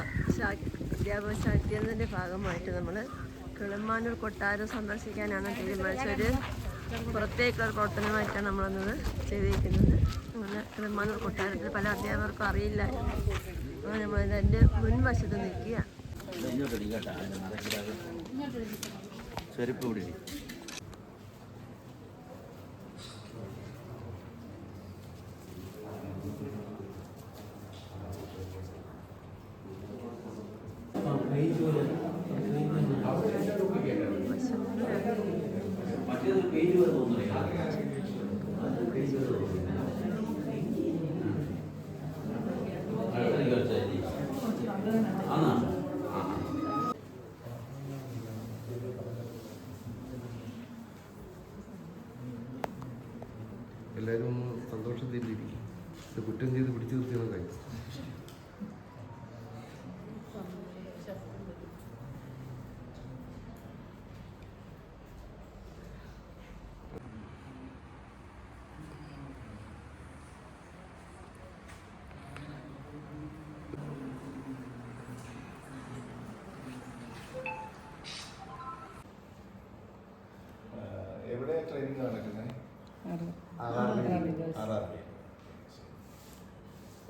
അധ്യാപക ശാക്തീകരണത്തിന്റെ ഭാഗമായിട്ട് നമ്മൾ കിളിമാനൂർ കൊട്ടാരം സന്ദർശിക്കാനാണ് തീരുമാനിച്ചൊരു പുറത്തേക്കുള്ള പ്രവർത്തനമായിട്ടാണ് നമ്മളന്നത് ചെയ്തിരിക്കുന്നത്. അങ്ങനെ കിളിമാനൂർ കൊട്ടാരത്തിൽ പല അധ്യാപകർക്കും അറിയില്ല. അങ്ങനെ നമ്മൾ ഇതിന്റെ മുൻവശത്ത് നിൽക്കുക. ചെരുപ്പ് കൂടി മറ്റേത് പേജ് വരെ തോന്നുന്നില്ല അത് പേജ് വരെ തോന്നുന്നില്ല അടുത്ത കുറച്ചായി ആണോ ആ എല്ലാവരും ഒന്ന് സന്തോഷത്തിലിരിക്കും ഇത് കുറ്റം ചെയ്ത് പിടിച്ചു നിർത്തിയുള്ള കാര്യം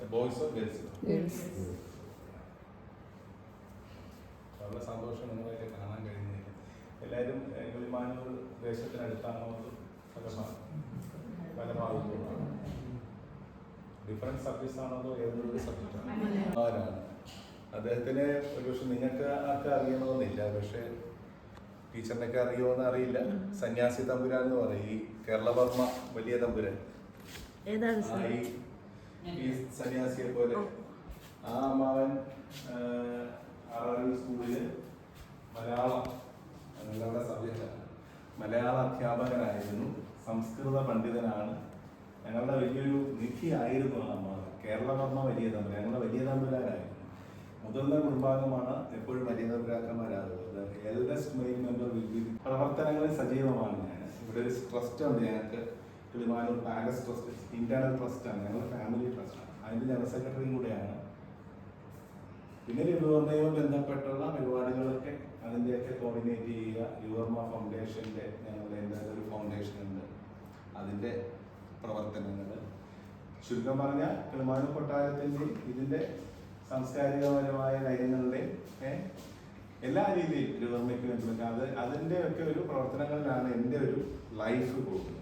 ബോയ്സോ ഗേൾസോ വളരെ സന്തോഷം നിങ്ങളെയൊക്കെ കാണാൻ കഴിയുന്നില്ല എല്ലാവരും കിളിമാനൂർ ദേശത്തിനടുത്താണോ പല ഭാ- പല ഭാഗത്തുമാണ് ഡിഫറന്റ് സർവീസ് ആണോ അതോ ഏതൊരു സബ്ജക്റ്റാണ് ആരാണ്? അദ്ദേഹത്തിന് ഒരുപക്ഷെ നിങ്ങൾക്ക് ആർക്കും അറിയണമെന്നില്ല. പക്ഷേ ടീച്ചറിനൊക്കെ അറിയുമോന്ന് അറിയില്ല. സന്യാസി തമ്പുരാൻ എന്ന് പറയും. ഈ കേരളവർമ്മ വലിയ തമ്പുരാൻ. ഈ- ഈ സന്യാസിയെ പോലെ. ആ അമ്മാവൻ ആറാറ് സ്കൂളിൽ മലയാളം എന്നുള്ള സബ്ജക്റ്റാണ് മലയാള അധ്യാപകനായിരുന്നു സംസ്കൃത പണ്ഡിതനാണ്. ഞങ്ങളുടെ വലിയൊരു നിധി നിധിയായിരുന്നു ആ അമ്മാവൻ കേരളവർമ്മ വലിയ തമ്പുരാൻ ഞങ്ങളുടെ വലിയ തമ്പുരാനായിരുന്നു. മുതിർന്ന കുടുംബാംഗമാണ് എപ്പോഴും വലിയ തമ്പുരാക്കന്മാരാകുന്നത്. എൽഡസ്റ്റ് മെയിൻ മെമ്പർ പ്രവർത്തനങ്ങളിൽ സജീവമാണ് ഞാൻ. ഇവിടെ ഒരു ട്രസ്റ്റ് ഉണ്ട് ഞങ്ങൾക്ക്. കിളിമാനൂർ പാലസ് ട്രസ്റ്റ് ഇന്റേണൽ ട്രസ്റ്റാണ് ഞങ്ങളുടെ ഫാമിലി ട്രസ്റ്റാണ് അതിന്റെ ജനറൽ സെക്രട്ടറിയും കൂടെയാണ്. പിന്നെ യുവർമ്മയുമായി ബന്ധപ്പെട്ടുള്ള പരിപാടികളൊക്കെ അതിന്റെയൊക്കെ കോർഡിനേറ്റ് ചെയ്യുക. യുവർമ ഫൗണ്ടേഷന്റെ ഞങ്ങളുടെ എന്തായാലും ഒരു ഫൗണ്ടേഷൻ ഉണ്ട്. അതിന്റെ പ്രവർത്തനങ്ങൾ ചുരുക്കം പറഞ്ഞാൽ കിളിമാനൂർ കൊട്ടാരത്തിന്റെയും ഇതിന്റെ സാംസ്കാരികപരമായ കാര്യങ്ങളുടെയും എല്ലാ രീതിയിലും യുവർമ്മയ്ക്ക് വേണ്ടി അത് അതിന്റെ ഒക്കെ ഒരു പ്രവർത്തനങ്ങളിലാണ് എന്റെ ഒരു ലൈഫ് പോകുന്നത്.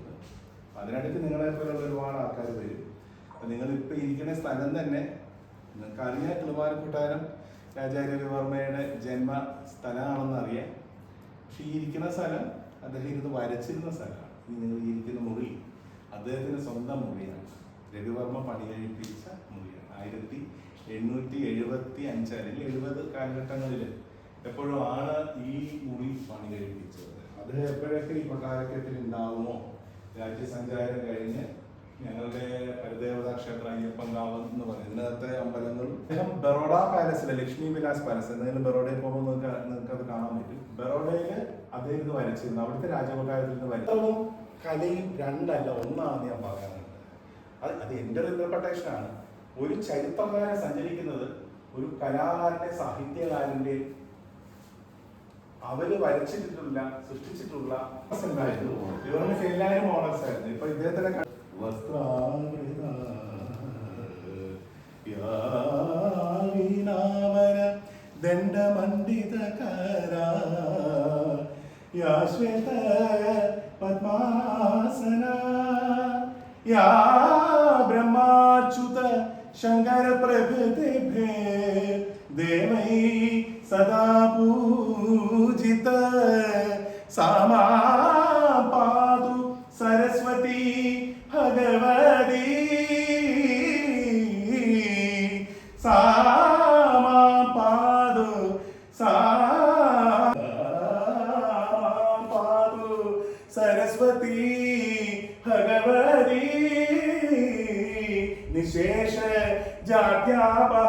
അതിനടുത്ത് നിങ്ങളെ പോലുള്ള ഒരുപാട് ആൾക്കാർ വരും. അപ്പം നിങ്ങളിപ്പോൾ ഇരിക്കുന്ന സ്ഥലം തന്നെ നിങ്ങൾക്ക് അറിയാം കിളിമാന കൊട്ടാരം രാജാര്യ രവിവർമ്മയുടെ ജന്മ സ്ഥലമാണെന്ന് അറിയാം പക്ഷെ ഈ ഇരിക്കുന്ന സ്ഥലം അദ്ദേഹം ഇരുന്ന് വരച്ചിരുന്ന സ്ഥലമാണ്. ഈ നിങ്ങൾ ഇരിക്കുന്ന മുറി അദ്ദേഹത്തിന്റെ സ്വന്തം മുറിയാണ്. രവിവർമ്മ പണി കഴിപ്പിച്ച മുറിയാണ്. ആയിരത്തി എണ്ണൂറ്റി എഴുപത്തി അഞ്ച് അല്ലെങ്കിൽ എഴുപത് കാലഘട്ടങ്ങളിൽ എപ്പോഴും ആണ് ഈ മുറി പണി കഴിപ്പിച്ചത്. അദ്ദേഹം എപ്പോഴൊക്കെ ഈ കൊട്ടാരക്കത്തിൽ ഉണ്ടാവുമോ? രാജ്യസഞ്ചാരം കഴിഞ്ഞ് ഞങ്ങളുടെ പരിദേവതാ ക്ഷേത്രം അയ്യപ്പങ്കാവ് എന്ന് പറയും ഇന്നത്തെ അമ്പലങ്ങളും അദ്ദേഹം ബറോഡ പാലസിലെ ലക്ഷ്മി വിലാസ് പാലസ് എന്തെങ്കിലും ബറോഡയിൽ പോകുമ്പോൾ നിങ്ങൾക്ക് നിങ്ങൾക്ക് അത് കാണാൻ പറ്റും. ബറോഡയിൽ അദ്ദേഹം ഇത് വരച്ചിരുന്നു. അവിടുത്തെ രാജകൊട്ടാരത്തിൽ നിന്ന് വരച്ചതും കലയും രണ്ടല്ല ഒന്നാണെന്ന് ഞാൻ പറയുന്നത് അത് അത് എന്റെ ഒരു ഇന്റർപ്രട്ടേഷൻ ആണ്. ഒരു ചരിത്രകാരൻ സഞ്ചരിക്കുന്നത് ഒരു കലാകാരന്റെ സാഹിത്യകാരന്റെ അവർ വരച്ചിട്ടുള്ള സൃഷ്ടിച്ചിട്ടുള്ള ഇവർക്ക് എല്ലാവരും മോഡൽസ് ആയിരുന്നു. ഇപ്പൊ ഇദ്ദേഹത്തിന്റെ യാവീനാമര ദണ്ഡമണ്ഡിതകര ശ്വേത പത്മാസന യാ ബ്രഹ്മാച്യുത ശങ്കര പ്രഭൃതി ദേവൈ సదాపూజిత సమాపాదు సరస్వతి భగవది. సామాపాదు సామాపాదు సరస్వతి భగవది. నిశేష జాత్యాపా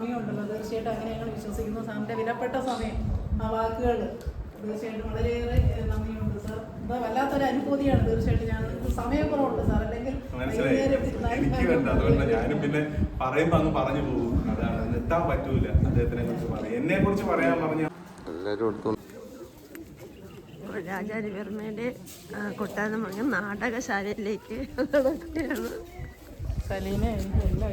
സമയമുണ്ടല്ലോ തീർച്ചയായിട്ടും അങ്ങനെ ഞങ്ങൾ വിശ്വസിക്കുന്നു സാറിന്റെ വിലപ്പെട്ട സമയം ആ വാക്കുകൾ തീർച്ചയായിട്ടും വളരെയേറെ നന്ദിയുണ്ട്. സാർ എന്താ വല്ലാത്തൊരു അനുഭൂതിയാണ് തീർച്ചയായിട്ടും ഞാൻ. സമയക്കുറവുണ്ട് സാർ. അല്ലെങ്കിൽ അതുകൊണ്ട് ഞാനും പിന്നെ പറയുമ്പോ അങ്ങ് പറഞ്ഞു പോകും. അതാണ്. നിർത്താൻ പറ്റൂല അദ്ദേഹത്തിനെ കുറിച്ച് പറയാം എന്നെ കുറിച്ച് പറയാൻ പറഞ്ഞ രാജാരവിവർമ്മയുടെ കൊട്ടാരം മകൻ നാടകശാലയിലേക്ക് നടക്കുകയാണ്. സലീന എനിക്ക് എല്ലാം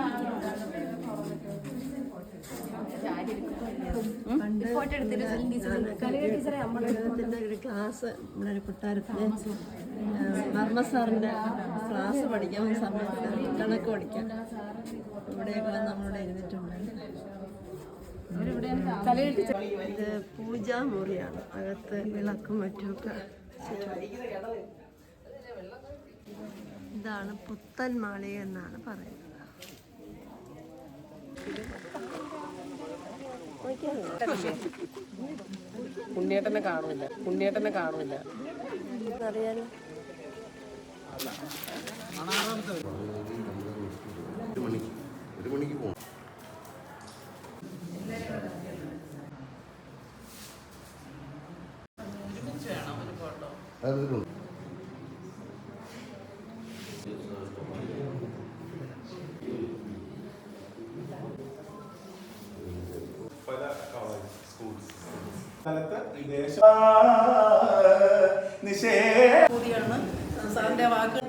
ക്ലാസ് നമ്മളൊരു ഒരു കൊട്ടാരത്തിലെ വർമ്മ സാറിന്റെ ക്ലാസ് പഠിക്കാൻ ഒരു സമയത്ത് കണക്ക് പഠിക്കാം. ഇവിടെയൊക്കെ നമ്മളിവിടെ ഇരുന്നിട്ടുണ്ട് ഇത് പൂജാമുറിയാണ് അകത്ത് വിളക്കും മറ്റുമൊക്കെ. ഇതാണ് പുത്തൻ മാളിക എന്നാണ് പറയുന്നത്. ഉണ്ണിയേട്ടനെ കാണില്ല ഉണ്ണിയേട്ടനെ കാണില്ല അറിയാലോ ഒരു മണിക്ക് പോകും അതിലുണ്ട് പല അനുഭൂതിയാണ് സാറിന്റെ വാക്കുകൾ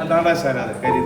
അതാണ് കരിതാ പക്ഷെ അവിടെ